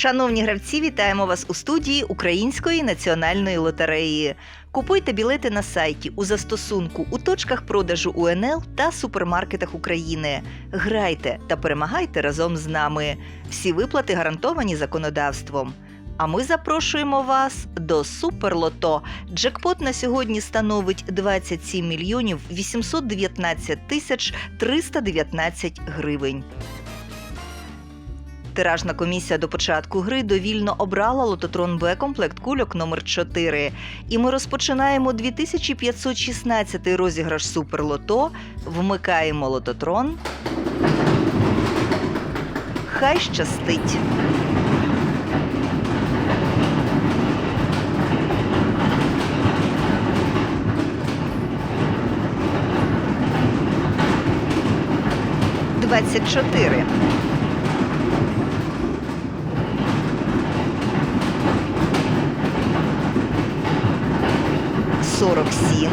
Шановні гравці, вітаємо вас у студії Української національної лотереї. Купуйте білети на сайті у застосунку у точках продажу УНЛ та супермаркетах України. Грайте та перемагайте разом з нами. Всі виплати гарантовані законодавством. А ми запрошуємо вас до Суперлото. Джекпот на сьогодні становить 27 мільйонів 819 тисяч 319 гривень. Тиражна комісія до початку гри довільно обрала лототрон Б комплект кульок номер 4 І ми розпочинаємо 2516 розіграш Суперлото. Вмикаємо лототрон. Хай щастить. Двадцять чотири. Сорок сім.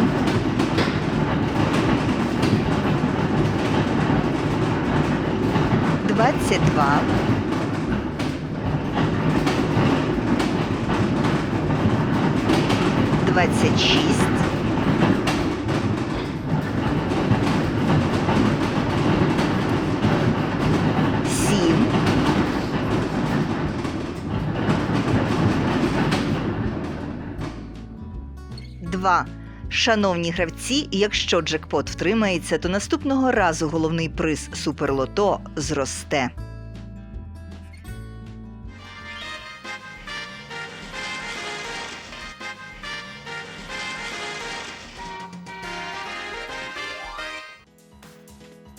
Двадцять два. Двадцять шість. 2. Шановні гравці, якщо джекпот втримається, то наступного разу головний приз суперлото зросте.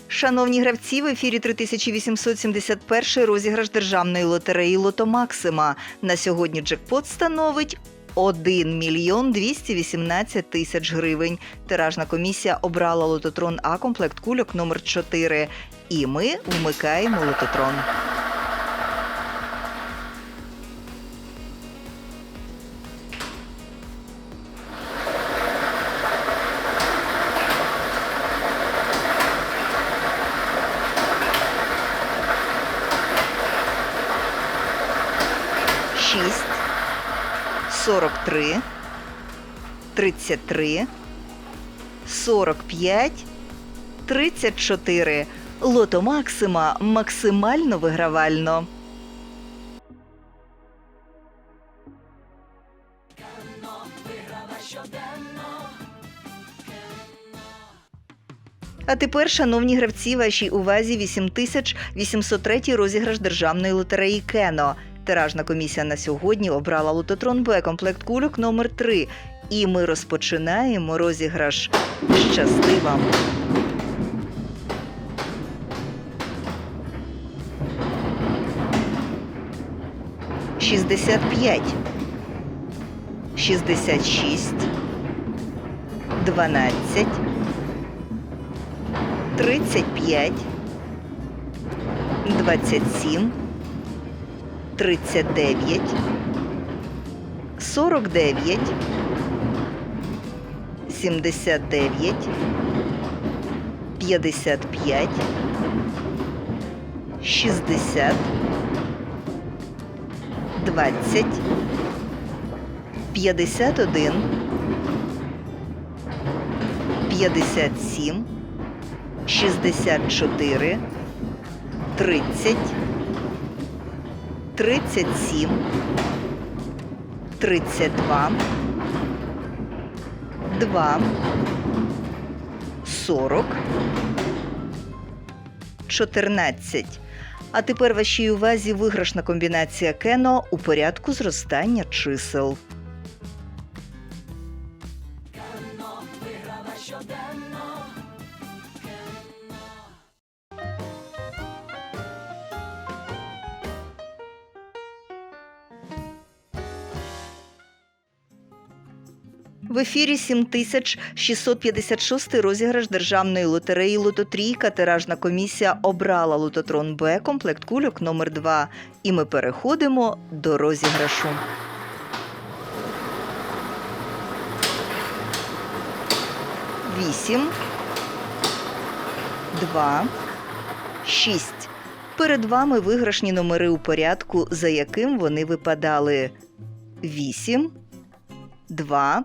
Шановні гравці, в ефірі 3871 розіграш державної лотереї Лото Максима. На сьогодні джекпот становить 1 мільйон 218 тисяч гривень. Тиражна комісія обрала лототрон А комплект кульок номер 4 І ми вмикаємо лототрон. Шість. 43, 33, 45, 34. Лото Максима максимально вигравально. А тепер, шановні гравці, вашій увазі 8803 розіграш державної лотереї Кено. Тиражна комісія на сьогодні обрала лототрон Б комплект кульок номер 3 І ми розпочинаємо розіграш. Щасти вам! Шістдесят п'ять. Шістдесят шість. Дванадцять. Тридцять п'ять. Двадцять сім. 39, 49, 79, 55, 60, 20, 51, 57, 64, 30, 37, 32, 2, 40, 14. А тепер вашій увазі виграшна комбінація кено у порядку зростання чисел. В ефірі 7656 розіграш державної лотереї Лототрійка. Тиражна комісія обрала лототрон Б комплект кульок номер 2 І ми переходимо до розіграшу. Вісім. Два. Шість. Перед вами виграшні номери у порядку, за яким вони випадали. Вісім. Два.